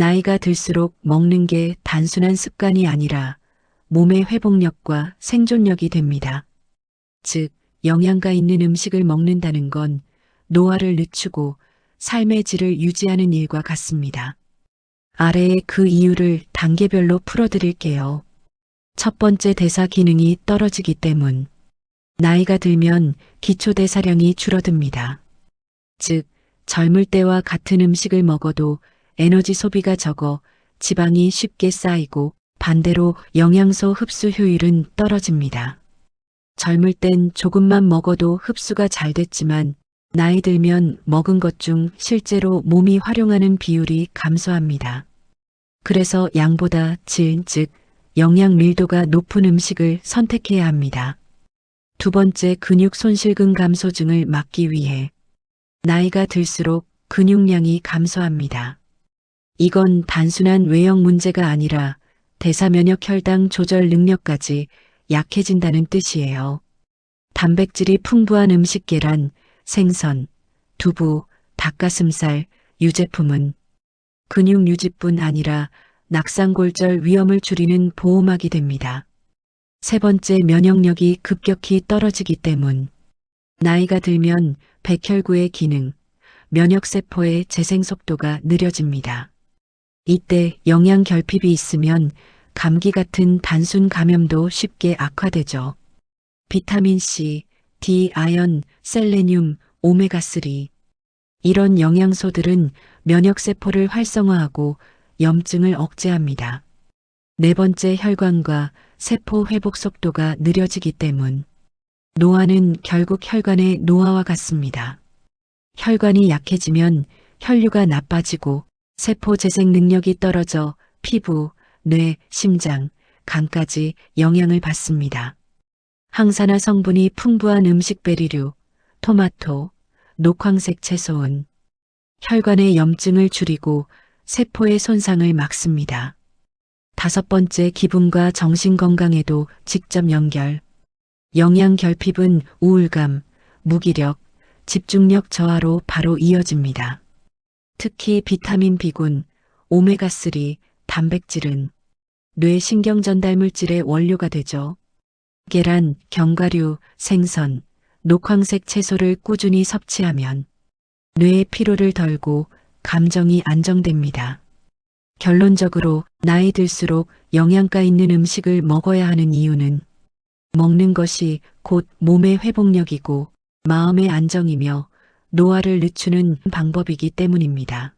나이가 들수록 먹는 게 단순한 습관이 아니라 몸의 회복력과 생존력이 됩니다. 즉, 영양가 있는 음식을 먹는다는 건 노화를 늦추고 삶의 질을 유지하는 일과 같습니다. 아래에 그 이유를 단계별로 풀어드릴게요. 첫 번째 대사 기능이 떨어지기 때문. 나이가 들면 기초 대사량이 줄어듭니다. 즉, 젊을 때와 같은 음식을 먹어도 에너지 소비가 적어 지방이 쉽게 쌓이고 반대로 영양소 흡수 효율은 떨어집니다. 젊을 땐 조금만 먹어도 흡수가 잘 됐지만 나이 들면 먹은 것 중 실제로 몸이 활용하는 비율이 감소합니다. 그래서 양보다 질, 즉 영양 밀도가 높은 음식을 선택해야 합니다. 두 번째 근육 손실근 감소증을 막기 위해 나이가 들수록 근육량이 감소합니다. 이건 단순한 외형 문제가 아니라 대사 면역 혈당 조절 능력까지 약해진다는 뜻이에요. 단백질이 풍부한 음식 계란, 생선, 두부, 닭가슴살, 유제품은 근육 유지뿐 아니라 낙상골절 위험을 줄이는 보호막이 됩니다. 세 번째 면역력이 급격히 떨어지기 때문. 나이가 들면 백혈구의 기능, 면역세포의 재생 속도가 느려집니다. 이때 영양 결핍이 있으면 감기 같은 단순 감염도 쉽게 악화되죠. 비타민 C, D, 아연, 셀레늄, 오메가3. 이런 영양소들은 면역세포를 활성화하고 염증을 억제합니다. 네 번째 혈관과 세포 회복 속도가 느려지기 때문. 노화는 결국 혈관의 노화와 같습니다. 혈관이 약해지면 혈류가 나빠지고 세포 재생 능력이 떨어져 피부, 뇌, 심장, 간까지 영향을 받습니다. 항산화 성분이 풍부한 음식 베리류, 토마토, 녹황색 채소은 혈관의 염증을 줄이고 세포의 손상을 막습니다. 다섯 번째 기분과 정신 건강에도 직접 연결. 영양 결핍은 우울감, 무기력, 집중력 저하로 바로 이어집니다. 특히 비타민 B군, 오메가3, 단백질은 뇌 신경 전달 물질의 원료가 되죠. 계란, 견과류, 생선, 녹황색 채소를 꾸준히 섭취하면 뇌의 피로를 덜고 감정이 안정됩니다. 결론적으로 나이 들수록 영양가 있는 음식을 먹어야 하는 이유는 먹는 것이 곧 몸의 회복력이고 마음의 안정이며 노화를 늦추는 방법이기 때문입니다.